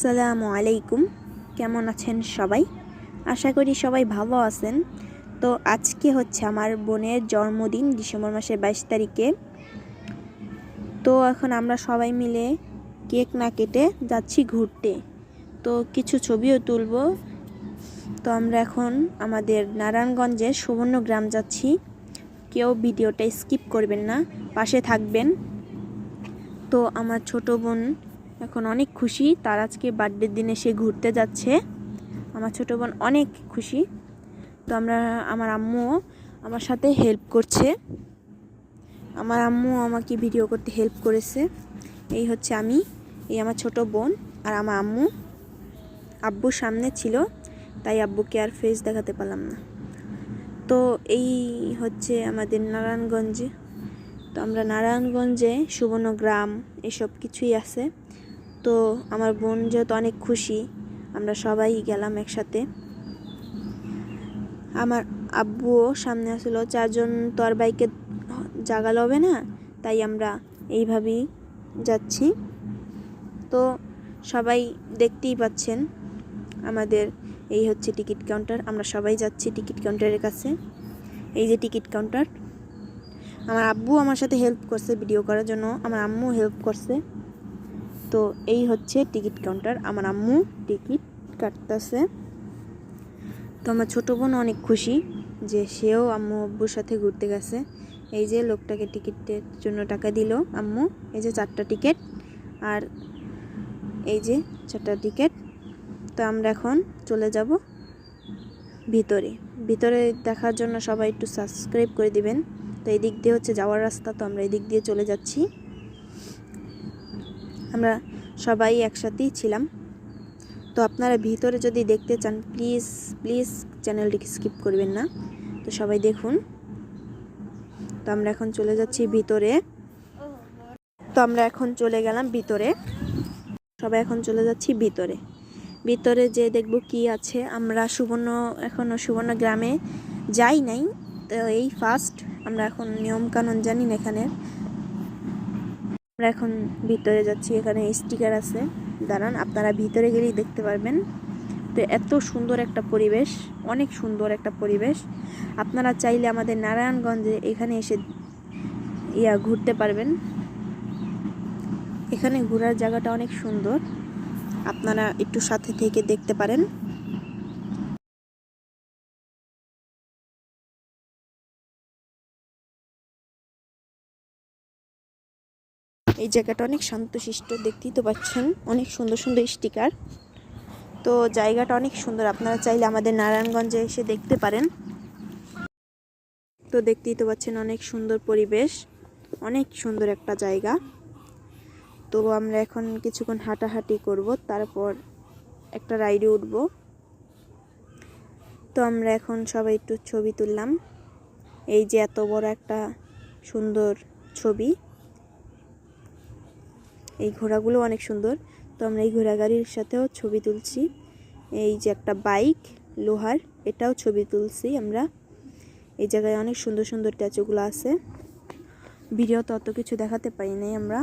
আসসালামু আলাইকুম। কেমন আছেন সবাই? আশা করি সবাই ভালো আছেন। তো আজকে হচ্ছে আমার বোনের জন্মদিন, ডিসেম্বর মাসের বাইশ তারিখে। তো এখন আমরা সবাই মিলে কেক না কেটে যাচ্ছি ঘুরতে। তো কিছু ছবিও তুলব। তো আমরা এখন আমাদের নারায়ণগঞ্জের সুবর্ণগ্রাম যাচ্ছি। কেউ ভিডিওটা স্কিপ করবেন না, পাশে থাকবেন। তো আমার ছোট বোন এখন অনেক খুশি। তার আজকে বার্থডের দিনে সে ঘুরতে যাচ্ছে। আমার ছোটো বোন অনেক খুশি। তো আমরা, আমার আম্মুও আমার সাথে হেল্প করছে। আমার আম্মু আমাকে ভিডিও করতে হেল্প করেছে। এই হচ্ছে আমি, এই আমার ছোট বোন আর আমার আম্মু। আব্বু সামনে ছিল, তাই আব্বুকে আর ফেস দেখাতে পারলাম না। তো এই হচ্ছে আমাদের নারায়ণগঞ্জে। তো আমরা নারায়ণগঞ্জে সুবর্ণগ্রাম এসব কিছুই আছে। তো আমার বোন যেহেতু অনেক খুশি, আমরা সবাই গেলাম একসাথে। আমার আব্বুও সামনে আসলো, চারজন তো আর বাইকে জাগা হবে না, তাই আমরা এইভাবেই যাচ্ছি। তো সবাই দেখতেই পাচ্ছেন, আমাদের এই হচ্ছে টিকিট কাউন্টার, আমরা সবাই যাচ্ছি টিকিট কাউন্টারের কাছে। এই যে টিকিট কাউন্টার, আমার আব্বু আমার সাথে হেল্প করছে ভিডিও করার জন্য, আমার আম্মু হেল্প করছে। তো এই হচ্ছে টিকিট কাউন্টার। আমার আম্মু টিকিট কাটতেছে। তো আমার ছোটো বোন অনেক খুশি যে সেও আম্মু আব্বুর সাথে ঘুরতে গেছে। এই যে লোকটাকে টিকিটের জন্য টাকা দিল আম্মু, এই যে চারটা টিকিট আর এই যে চারটা টিকিট। তো আমরা এখন চলে যাব ভিতরে। ভিতরে দেখার জন্য সবাই একটু সাবস্ক্রাইব করে দিবেন। তো এই দিক দিয়ে হচ্ছে যাওয়ার রাস্তা, তো আমরা এই দিক দিয়ে চলে যাচ্ছি। আমরা সবাই একসাথেই ছিলাম। তো আপনারা ভিতরে যদি দেখতে চান প্লিজ প্লিজ চ্যানেলটিকে স্কিপ করবেন না। তো সবাই দেখুন। তো আমরা এখন চলে যাচ্ছি ভিতরে। তো আমরা এখন চলে গেলাম ভিতরে। সবাই এখন চলে যাচ্ছি ভিতরে। ভিতরে যে দেখব কি আছে। আমরা সুবর্ণ এখনও সুবর্ণ গ্রামে যাই নাই। তো এই ফার্স্ট আমরা এখন নিয়মকানুন জানি না এখানে আমরা এখন ভিতরে যাচ্ছি, এখানে স্টিকার আছে। দাঁড়ান, আপনারা ভিতরে গেলেই দেখতে পারবেন। তো এত সুন্দর একটা পরিবেশ, অনেক সুন্দর একটা পরিবেশ। আপনারা চাইলে আমাদের নারায়ণগঞ্জে এখানে এসে ইয়া ঘুরতে পারবেন। এখানে ঘোরার জায়গাটা অনেক সুন্দর। আপনারা একটু সাথে থেকে দেখতে পারেন। এই জায়গাটা অনেক শান্তশিষ্ট, দেখতেই তো পাচ্ছেন। অনেক সুন্দর সুন্দর স্টিকার। তো জায়গাটা অনেক সুন্দর, আপনারা চাইলে আমাদের নারায়ণগঞ্জে এসে দেখতে পারেন। তো দেখতেই তো পাচ্ছেন অনেক সুন্দর পরিবেশ, অনেক সুন্দর একটা জায়গা। তো আমরা এখন কিছুক্ষণ হাঁটাহাঁটি করব, তারপর একটা রাইডে উঠব। তো আমরা এখন সবাই একটু ছবি তুললাম। এই যে এত বড় একটা সুন্দর ছবি। এই ঘোড়াগুলো অনেক সুন্দর। তো আমরা এই ঘোড়া গাড়ির সাথেও ছবি তুলছি। এই যে একটা বাইক, লোহার, এটাও ছবি তুলছি আমরা। এই জায়গায় অনেক সুন্দর সুন্দর ট্যাচুগুলো আছে। ভিডিও অত কিছু দেখাতে পারি নাই আমরা।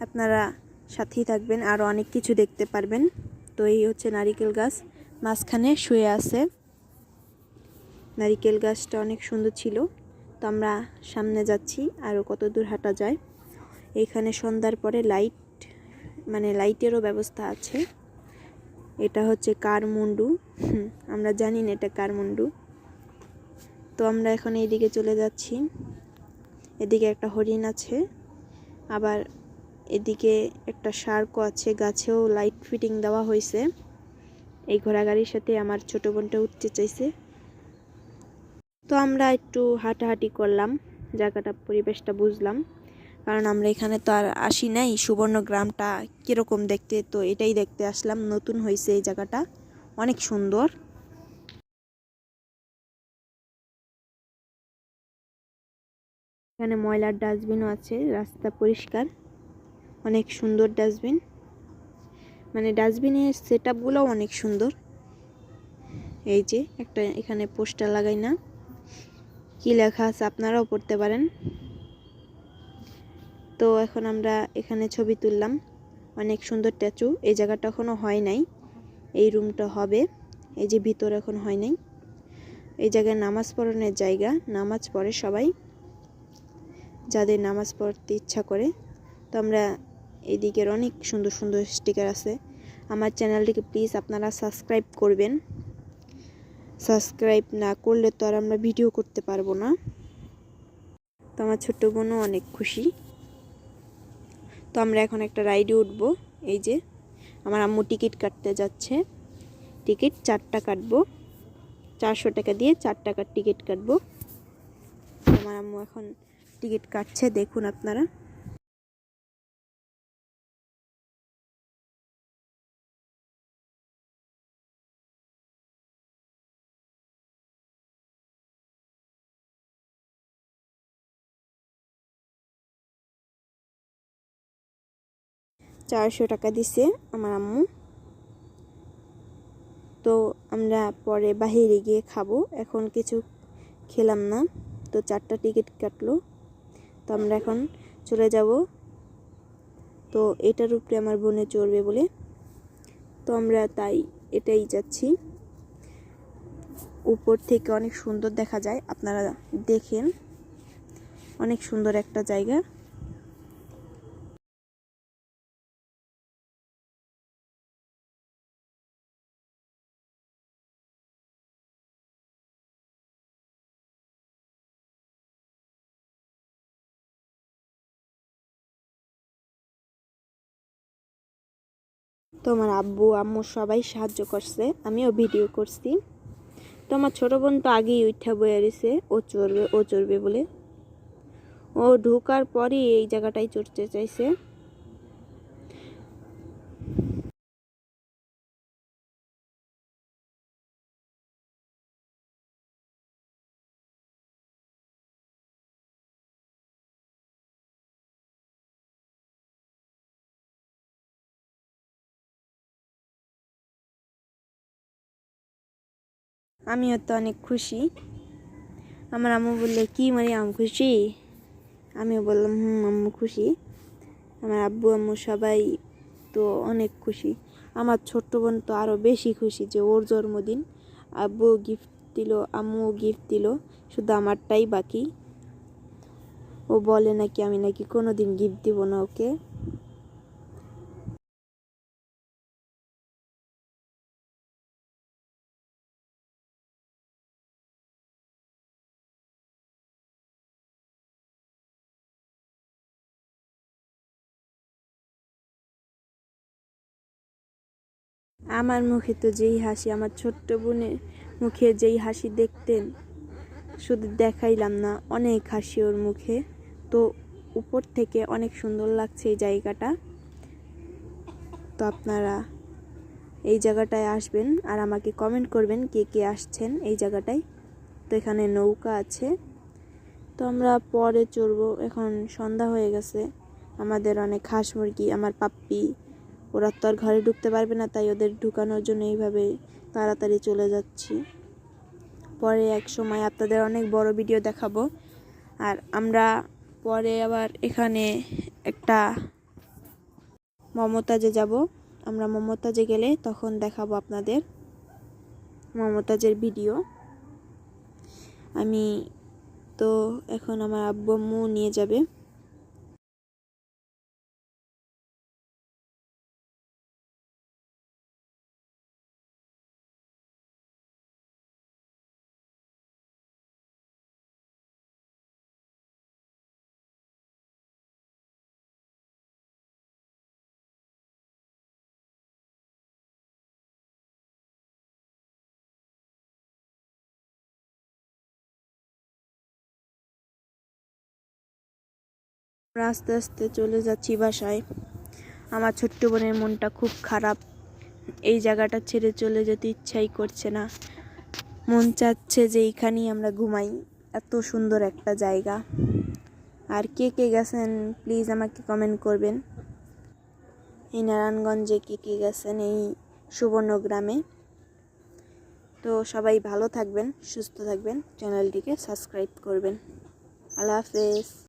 আপনারা সাথেই থাকবেন আরও অনেক কিছু দেখতে পারবেন। তো এই হচ্ছে নারিকেল গাছ, মাঝখানে শুয়ে আছে। নারিকেল গাছটা অনেক সুন্দর ছিল। তো আমরা সামনে যাচ্ছি আরও কত দূর হাঁটা যায়। এখানে সন্ধ্যার পরে লাইট মানে লাইটেরও ব্যবস্থা আছে। এটা হচ্ছে কারমুন্ডু। আমরা জানি না এটা কারমুন্ডু। তো আমরা এখন এইদিকে চলে যাচ্ছি। এদিকে একটা হরিণ আছে। আবার এদিকে একটা শার্কও আছে। গাছেও লাইট ফিটিং দেওয়া হয়েছে। এই ঘোড়া গাড়ির সাথে আমার ছোট বোনটা উঠতে চাইছে। তো আমরা একটু হাঁটাহাঁটি করলাম। জায়গাটা, পরিবেশটা বুঝলাম। কারণ আমরা এখানে তো আর আসি নাই। সুবর্ণ গ্রামটা কীরকম দেখতে? তো এটাই দেখতে আসলাম। নতুন হয়েছে এই জায়গাটা। অনেক সুন্দর। এখানে ময়লার ডাস্টবিনও আছে। রাস্তা পরিষ্কার। অনেক সুন্দর ডাস্টবিন। মানে ডাস্টবিনের সেট আপগুলোও অনেক সুন্দর। এই যে একটা এখানে পোস্টার লাগাই না কি লেখা আছে আপনারাও পড়তে পারেন। তো এখন আমরা এখানে ছবি তুললাম। অনেক সুন্দর স্ট্যাচু এই জায়গাটা এখনও হয় নাই। এই রুমটা হবে। এই যে ভিতর এখন হয় নাই। এই জায়গায় নামাজ পড়ানোর জায়গা। নামাজ পড়ে সবাই। যাদের নামাজ পড়তে ইচ্ছা করে। তো আমরা এদিকের অনেক সুন্দর সুন্দর স্টিকার আছে। আমার চ্যানেলটিকে প্লিজ আপনারা সাবস্ক্রাইব করবেন। সাবস্ক্রাইব না করলে তো আর আমরা ভিডিও করতে পারব না। তো আমার ছোট্ট বোনও অনেক খুশি। তো আমরা এখন একটা রাইডে উঠব। এই যে আমার আম্মু টিকিট কাটতে যাচ্ছে। টিকিট চারটা কাটবো। চারশো টাকা দিয়ে চার টাকার টিকিট কাটবো। আমার আম্মু এখন টিকিট কাটছে, দেখুন আপনারা। চারশো টাকা দিছে আমার আম্মু। তো আমরা পরে বাহিরে গিয়ে খাব। এখন কিছু খেলাম না, তো চারটা টিকিট কাটলো। তো আমরা এখন চলে যাব। তো এটার উপরে আমার বোনে চড়বে বলে। তো আমরা তাই এটাই যাচ্ছি। উপর থেকে অনেক সুন্দর দেখা যায়, আপনারা দেখেন। অনেক সুন্দর একটা জায়গা। তো আমার আব্বু, আম্মু সবাই সাহায্য করছে। আমিও ভিডিও করছি। তো আমার ছোটো বোন তো আগেই উঠা বয়ে রয়েছে ও চড়বে ও চড়বে বলে। ও ঢোকার পরই এই জায়গাটাই চড়তে চাইছে। আমিও তো অনেক খুশি। আমার আম্মু বলল, কি মানে আম খুশি? আমিও বললাম, হুম, আম্মু খুশি। আমার আব্বু, আম্মু সবাই তো অনেক খুশি। আমার ছোট্ট বোন তো আরও বেশি খুশি যে ওর জন্মদিন। আব্বু গিফট দিল, আম্মুও গিফট দিল, শুধু আমারটাই বাকি। ও বলে নাকি আমি নাকি কোনো দিন গিফট দিব না ওকে। আমার মুখে তো যেই হাসি, আমার ছোট্ট বোনের মুখে যেই হাসি দেখতেন, শুধু দেখাইলাম না, অনেক হাসি ওর মুখে। তো উপর থেকে অনেক সুন্দর লাগছে এই জায়গাটা। তো আপনারা এই জায়গাটায় আসবেন আর আমাকে কমেন্ট করবেন কে কে আসছেন এই জায়গাটায়। তো এখানে নৌকা আছে। তো আমরা পরে চড়বো। এখন সন্ধ্যা হয়ে গেছে। আমাদের অনেক হাঁস মুরগি, আমার পাপ্পি ওরা তো আর ঘরে ঢুকতে পারবে না, তাই ওদের ঢুকানোর জন্য এইভাবে তাড়াতাড়ি চলে যাচ্ছি। পরে এক সময় আপনাদের অনেক বড় ভিডিও দেখাবো। আর আমরা পরে আবার এখানে একটা মমতাজে যাব। আমরা মমতাজে গেলে তখন দেখাবো আপনাদের মমতাজের ভিডিও আমি তো এখন আমার আব্বু নিয়ে যাবে। আমরা আস্তে আস্তে চলে যাচ্ছি বাসায়। আমার ছোট্ট বোনের মনটা খুব খারাপ। এই জায়গাটা ছেড়ে চলে যেতে ইচ্ছাই করছে না। মন চাচ্ছে যে এইখানেই আমরা ঘুমাই। এত সুন্দর একটা জায়গা। আর কে কে গেছেন প্লিজ আমাকে কমেন্ট করবেন। এই নারায়ণগঞ্জে কে কে গেছেন, এই সুবর্ণগ্রামে তো সবাই ভালো থাকবেন, সুস্থ থাকবেন। চ্যানেলটিকে সাবস্ক্রাইব করবেন। আল্লাহ হাফেজ।